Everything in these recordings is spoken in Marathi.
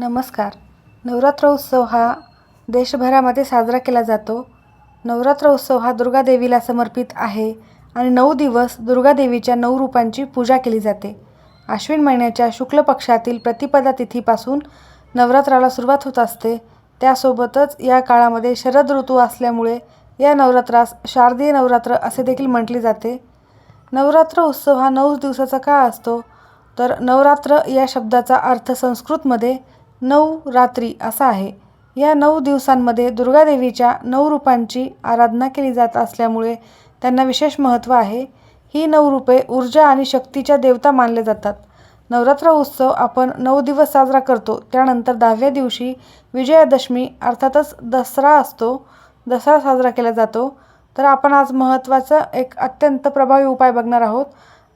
नमस्कार. नवरात्र उत्सव हा देशभरामध्ये साजरा केला जातो. नवरात्र उत्सव हा दुर्गादेवीला समर्पित आहे आणि नऊ दिवस दुर्गादेवीच्या नऊ रूपांची पूजा केली जाते. आश्विन महिन्याच्या शुक्ल पक्षातील प्रतिपदा तिथीपासून नवरात्राला सुरुवात होत असते. त्यासोबतच या काळामध्ये शरद ऋतू असल्यामुळे या नवरात्रास शारदीय नवरात्र असे देखील म्हटले जाते. नवरात्र उत्सव हा नऊ दिवसाचा का असतो. तर नवरात्र या शब्दाचा अर्थ संस्कृतमध्ये नऊ रात्री असा आहे. या नऊ दिवसांमध्ये दुर्गादेवीच्या नऊ रूपांची आराधना केली जात असल्यामुळे त्यांना विशेष महत्त्व आहे. ही नऊ रूपे ऊर्जा आणि शक्तीच्या देवता मानले जातात. नवरात्र उत्सव आपण नऊ दिवस साजरा करतो. त्यानंतर दहाव्या दिवशी विजयादशमी अर्थातच दसरा असतो. दसरा साजरा केला जातो. तर आपण आज महत्त्वाचा एक अत्यंत प्रभावी उपाय बघणार आहोत.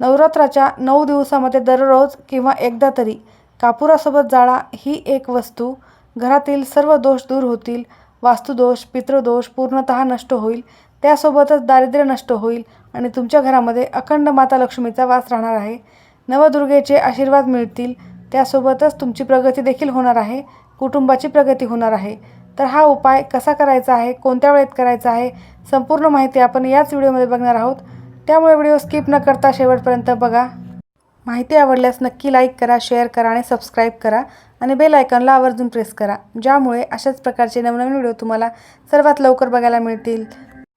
नवरात्राच्या नऊ दिवसामध्ये दररोज किंवा एकदा तरी कापुरासोबत जाळा ही एक वस्तू. घरातील सर्व दोष दूर होतील. वास्तुदोष पितृदोष पूर्णतः नष्ट होईल. त्यासोबतच दारिद्र्य नष्ट होईल आणि तुमच्या घरामध्ये अखंड माता लक्ष्मीचा वास राहणार आहे. नवदुर्गेचे आशीर्वाद मिळतील. त्यासोबतच तुमची प्रगती देखील होणार आहे. कुटुंबाची प्रगती होणार आहे. तर हा उपाय कसा करायचा आहे? कोणत्या वेळेत करायचा आहे? संपूर्ण माहिती आपण याच व्हिडिओमध्ये बघणार आहोत. त्यामुळे व्हिडिओ स्किप न करता शेवटपर्यंत बघा. माहिती आवडल्यास नक्की लाईक करा शेअर करा आणि सबस्क्राईब करा. आणि बेल आयकॉनला आवर्जून प्रेस करा. ज्यामुळे अशाच प्रकारचे नवनवीन व्हिडिओ तुम्हाला सर्वात लवकर बघायला मिळतील.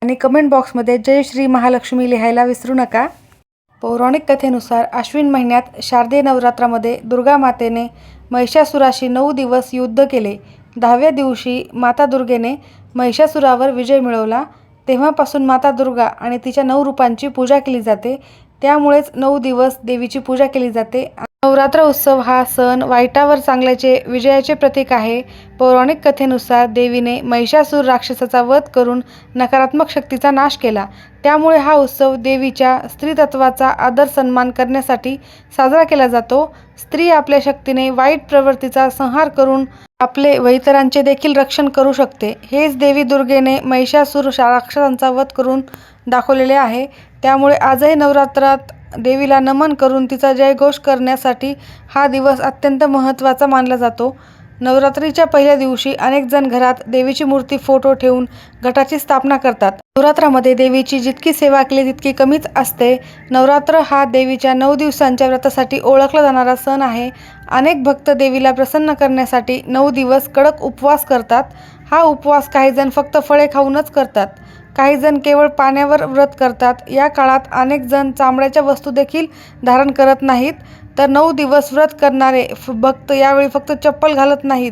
आणि कमेंट बॉक्समध्ये जय श्री महालक्ष्मी लिहायला विसरू नका. पौराणिक कथेनुसार आश्विन महिन्यात शारदीय नवरात्रामध्ये दुर्गा मातेने महिषासुराशी नऊ दिवस युद्ध केले. दहाव्या दिवशी माता दुर्गेने महिषासुरावर विजय मिळवला. तेव्हापासून माता दुर्गा आणि तिच्या नऊ रूपांची पूजा केली जाते. त्यामुळेच नऊ दिवस देवीची पूजा केली जाते. नवरात्र उत्सव हा सण वाईटावर चांगल्याचे विजयाचे प्रतीक आहे. पौराणिक कथेनुसार देवीने महिषासूर राक्षसाचा वध करून नकारात्मक शक्तीचा नाश केला. त्यामुळे हा उत्सव देवीच्या स्त्रीतत्वाचा आदर सन्मान करण्यासाठी साजरा केला जातो. स्त्री आपल्या शक्तीने वाईट प्रवृत्तीचा संहार करून आपले वैतरांचे देखील रक्षण करू शकते. हेच देवी दुर्गेने महिषासूर राक्षसांचा वध करून दाखवलेले आहे. त्यामुळे आजही नवरात्रात देवीला नमन करून तिचा जयघोष करण्यासाठी हा दिवस अत्यंत महत्त्वाचा मानला जातो. नवरात्रीच्या पहिल्या दिवशी अनेक जण घरात देवीची मूर्ती फोटो ठेवून घटाची स्थापना करतात. नवरात्रामध्ये देवीची जितकी सेवा केली तितकी कमीच असते. नवरात्र हा देवीच्या नऊ दिवसांच्या व्रतासाठी ओळखला जाणारा सण आहे. अनेक भक्त देवीला प्रसन्न करण्यासाठी नऊ दिवस कडक उपवास करतात. हा उपवास काही जण फक्त फळे खाऊनच करतात. काही जण केवळ पाण्यावर व्रत करतात. या काळात अनेक जण चामड्याच्या वस्तू देखील धारण करत नाहीत. तर नऊ दिवस व्रत करणारे फ- भक्त यावेळी फक्त चप्पल घालत नाहीत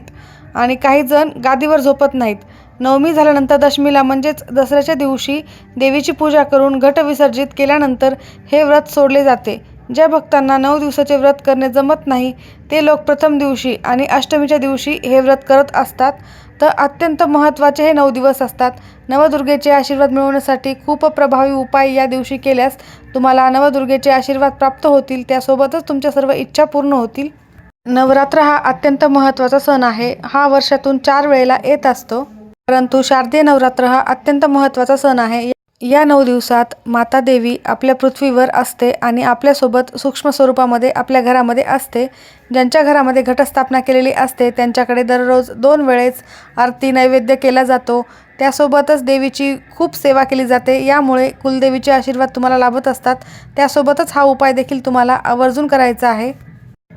आणि काही जण गादीवर झोपत नाहीत. नवमी झाल्यानंतर दशमीला म्हणजेच दसऱ्याच्या दिवशी देवीची पूजा करून घट विसर्जित केल्यानंतर हे व्रत सोडले जाते. ज्या भक्तांना नऊ दिवसाचे व्रत करणे जमत नाही ते लोक प्रथम दिवशी आणि अष्टमीच्या दिवशी हे व्रत करत असतात. तर अत्यंत महत्त्वाचे हे नऊ दिवस असतात. नवदुर्गेचे आशीर्वाद मिळवण्यासाठी खूप प्रभावी उपाय या दिवशी केल्यास तुम्हाला नवदुर्गेचे आशीर्वाद प्राप्त होतील. त्यासोबतच तुमच्या सर्व इच्छा पूर्ण होतील. नवरात्र हा अत्यंत महत्त्वाचा सण आहे. हा वर्षातून चार वेळेला येत असतो. परंतु शारदीय नवरात्र हा अत्यंत महत्त्वाचा सण आहे. या नऊ दिवसात माता देवी आपल्या पृथ्वीवर असते आणि आपल्यासोबत सूक्ष्म स्वरूपामध्ये आपल्या घरामध्ये असते. ज्यांच्या घरामध्ये घटस्थापना केलेली असते त्यांच्याकडे दररोज दोन वेळेस आरती नैवेद्य केला जातो. त्यासोबतच देवीची खूप सेवा केली जाते. यामुळे कुलदेवीचे आशीर्वाद तुम्हाला लाभत असतात. त्यासोबतच हा उपाय देखील तुम्हाला आवर्जून करायचा आहे.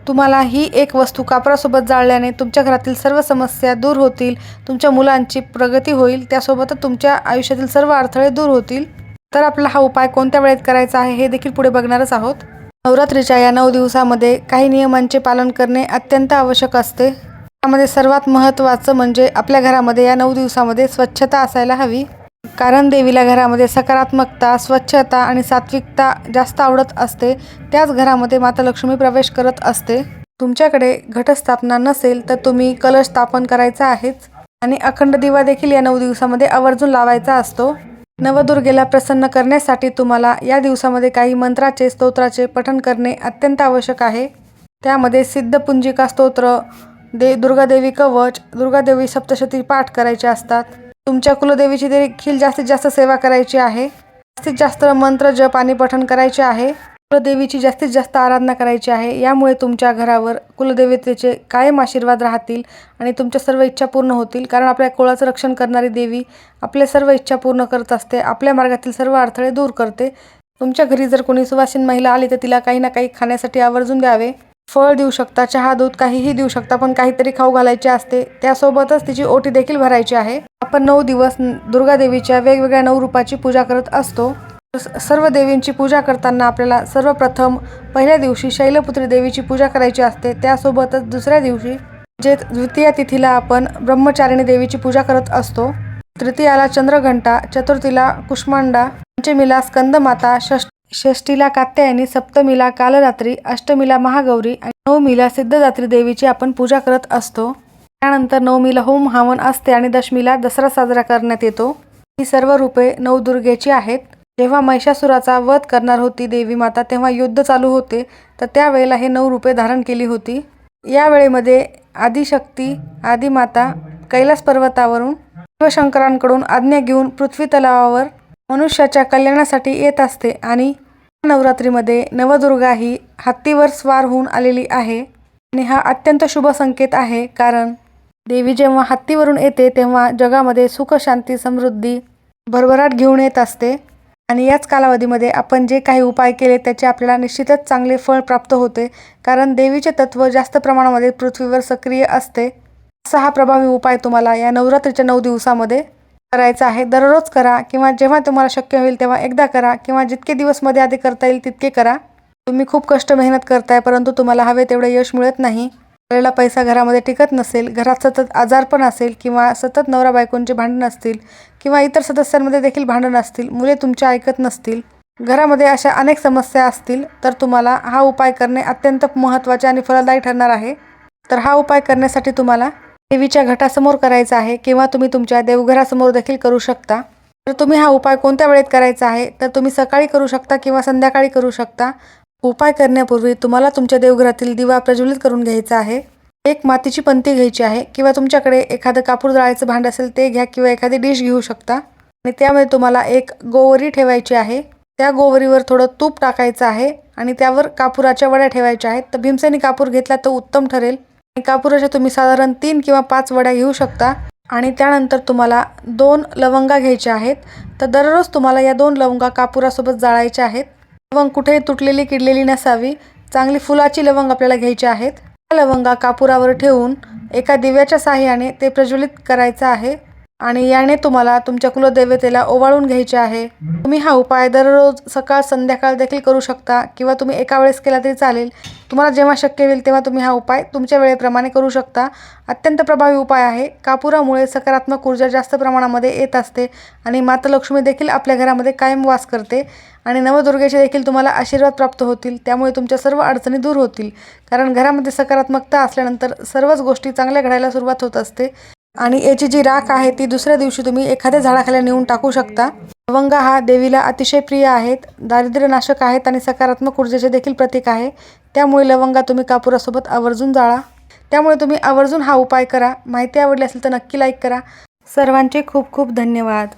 तुम्हाला ही एक वस्तू कापरासोबत जाळल्याने तुमच्या घरातील सर्व समस्या दूर होतील. तुमच्या मुलांची प्रगती होईल. त्यासोबतच तुमच्या आयुष्यातील सर्व अडथळे दूर होतील. तर आपला हा उपाय कोणत्या वेळेत करायचा आहे हे देखील पुढे बघणारच आहोत. नवरात्रीच्या या नऊ दिवसामध्ये काही नियमांचे पालन करणे अत्यंत आवश्यक असते. त्यामध्ये सर्वात महत्त्वाचं म्हणजे आपल्या घरामध्ये या नऊ दिवसामध्ये स्वच्छता असायला हवी. कारण देवीला घरामध्ये सकारात्मकता स्वच्छता आणि सात्विकता जास्त आवडत असते त्याच घरामध्ये माता लक्ष्मी प्रवेश करत असते. तुमच्याकडे घटस्थापना नसेल तर तुम्ही कलश स्थापन करायचा आहेच. आणि अखंड दिवा देखील या नऊ दिवसामध्ये आवर्जून लावायचा असतो. नवदुर्गेला प्रसन्न करण्यासाठी तुम्हाला या दिवसामध्ये काही मंत्राचे स्तोत्राचे पठण करणे अत्यंत आवश्यक आहे. त्यामध्ये सिद्धपुंजिका स्तोत्र दे दुर्गादेवी कवच दुर्गादेवी सप्तशती पाठ करायचे असतात. तुमच्या कुलदेवीची देखील जास्तीत जास्त सेवा करायची आहे. जास्तीत जास्त मंत्र जप आणि पठण करायचे आहे. कुलदेवीची जास्तीत जास्त आराधना करायची आहे. यामुळे तुमच्या घरावर कुलदेवतेचे कायम आशीर्वाद राहतील आणि तुमच्या सर्व इच्छा पूर्ण होतील. कारण आपल्या कुळाचं रक्षण करणारी देवी आपल्या सर्व इच्छा पूर्ण करत असते. आपल्या मार्गातील सर्व अडथळे दूर करते. तुमच्या घरी जर कोणी सुवासीन महिला आली तर तिला काही ना काही खाण्यासाठी आवर्जून द्यावे. फळ देऊ शकता चहा दूध काहीही देऊ शकता पण काहीतरी खाऊ घालायचे असते. त्यासोबतच तिची ओटी देखील भरायची आहे. आपण नऊ दिवस दुर्गादेवीच्या दुर्गा देवीच्या वेगवेगळ्या नऊ रूपाची पूजा करत असतो. सर्व देवींची पूजा करताना आपल्याला सर्वप्रथम पहिल्या दिवशी शैलपुत्री देवीची पूजा करायची असते. त्यासोबतच दुसऱ्या दिवशी जे द्वितीय तिथीला आपण ब्रह्मचारिणी देवीची पूजा करत असतो. तृतीयाला चंद्रघंटा चतुर्थीला कुष्मांडा पंचमीला स्कंदमाता षष्ठ षष्टीला कात्यायनी सप्तमीला कालरात्री अष्टमीला महागौरी आणि नवमीला सिद्धदात्री देवीची आपण पूजा करत असतो. त्यानंतर नवमीला होम हवन असते आणि दशमीला दसरा साजरा करण्यात येतो. ही सर्व रूपे नवदुर्गेची आहेत. जेव्हा महिषासुराचा वध करणार होती देवी माता तेव्हा युद्ध चालू होते. तर त्यावेळेला हे नऊ रूपे धारण केली होती. या वेळेमध्ये आदिशक्ती आदिमाता कैलास पर्वतावरून शिवशंकरांकडून आज्ञा घेऊन पृथ्वी तलावावर मनुष्याच्या कल्याणासाठी येत असते आणि या नवरात्रीमध्ये नवदुर्गा ही हत्तीवर स्वार होऊन आलेली आहे आणि हा अत्यंत शुभ संकेत आहे कारण देवी जेव्हा हत्तीवरून येते तेव्हा जगामध्ये सुख शांती समृद्धी भरभराट घेऊन येत असते. आणि याच कालावधीमध्ये आपण जे काही उपाय केले त्याचे आपल्याला निश्चितच चांगले फळ प्राप्त होते कारण देवीचे तत्व जास्त प्रमाणामध्ये पृथ्वीवर सक्रिय असते. असा हा प्रभावी उपाय तुम्हाला या नवरात्रीच्या नऊ दिवसामध्ये करायचं आहे दररोज करा किंवा जेव्हा तुम्हाला शक्य होईल तेव्हा एकदा करा किंवा जितके दिवसमध्ये आधी करता येईल तितके करा. तुम्ही खूप कष्ट मेहनत करताय परंतु तुम्हाला हवे तेवढे यश मिळत नाही. वेळेला पैसा घरामध्ये टिकत नसेल घरात सतत आजारपण असेल किंवा सतत नवरा बायकोंचे भांडण असतील किंवा इतर सदस्यांमध्ये देखील भांडण असतील मुले तुमच्या ऐकत नसतील घरामध्ये अशा अनेक समस्या असतील तर तुम्हाला हा उपाय करणे अत्यंत महत्त्वाचे आणि फलदायी ठरणार आहे. तर हा उपाय करण्यासाठी तुम्हाला देवीच्या घटासमोर करायचा आहे किंवा तुम्ही तुमच्या देवघरासमोर देखील करू शकता. तर तुम्ही हा उपाय कोणत्या वेळेत करायचा आहे? तर तुम्ही सकाळी करू शकता किंवा संध्याकाळी करू शकता. उपाय करण्यापूर्वी तुम्हाला तुमच्या देवघरातील दिवा प्रज्वलित करून घ्यायचा आहे. एक मातीची पंती घ्यायची आहे किंवा तुमच्याकडे एखादं कापूर जाळायचं भांड असेल ते घ्या किंवा एखादी डिश घेऊ शकता. आणि त्यामध्ये तुम्हाला एक गोवरी ठेवायची आहे. त्या गोवरीवर थोडं तूप टाकायचं आहे आणि त्यावर कापुराच्या वड्या ठेवायच्या आहेत. तर भीमसेनी कापूर घेतला तर उत्तम ठरेल. एका पुरुषा तुम्ही साधारण तीन किंवा पाच वड्या घेऊ शकता. आणि त्यानंतर तुम्हाला दोन लवंगा घ्यायच्या आहेत. तर दररोज तुम्हाला या दोन लवंगा कापुरासोबत जाळायच्या आहेत. लवंग कुठेही तुटलेली किडलेली नसावी. चांगली फुलाची लवंग आपल्याला घ्यायची आहेत. त्या लवंगा कापुरावर ठेवून एका दिव्याच्या साह्याने ते प्रज्वलित करायचं आहे. आणि याने तुम्हाला तुमच्या कुलदेवतेला ओवाळून घ्यायचे आहे. तुम्ही हा उपाय दररोज सकाळ संध्याकाळ देखील करू शकता किंवा तुम्ही एका वेळेस केला तरी चालेल. तुम्हाला जेव्हा शक्य होईल तेव्हा तुम्ही हा उपाय तुमच्या वेळेप्रमाणे करू शकता. अत्यंत प्रभावी उपाय आहे. कापुरामुळे सकारात्मक ऊर्जा जास्त प्रमाणामध्ये येत असते आणि माता लक्ष्मी देखील आपल्या घरामध्ये कायम वास करते आणि नवदुर्गेचे देखील तुम्हाला आशीर्वाद प्राप्त होतील. त्यामुळे तुमच्या सर्व अडचणी दूर होतील. कारण घरामध्ये सकारात्मकता असल्यानंतर सर्वच गोष्टी चांगल्या घडायला सुरुवात होत असते. आणि याची जी राख आहे ती दुसऱ्या दिवशी तुम्ही एखाद्या झाडाखाली नेऊन टाकू शकता. लवंगा हा देवीला अतिशय प्रिय आहेत दारिद्र्यनाशक आहेत आणि सकारात्मक ऊर्जेचे देखील प्रतीक आहे. त्यामुळे लवंगा तुम्ही कापुरासोबत आवर्जून जाळा. त्यामुळे तुम्ही आवर्जून हा उपाय करा. माहिती आवडली असेल तर नक्की लाईक करा. सर्वांचे खूप खूप धन्यवाद.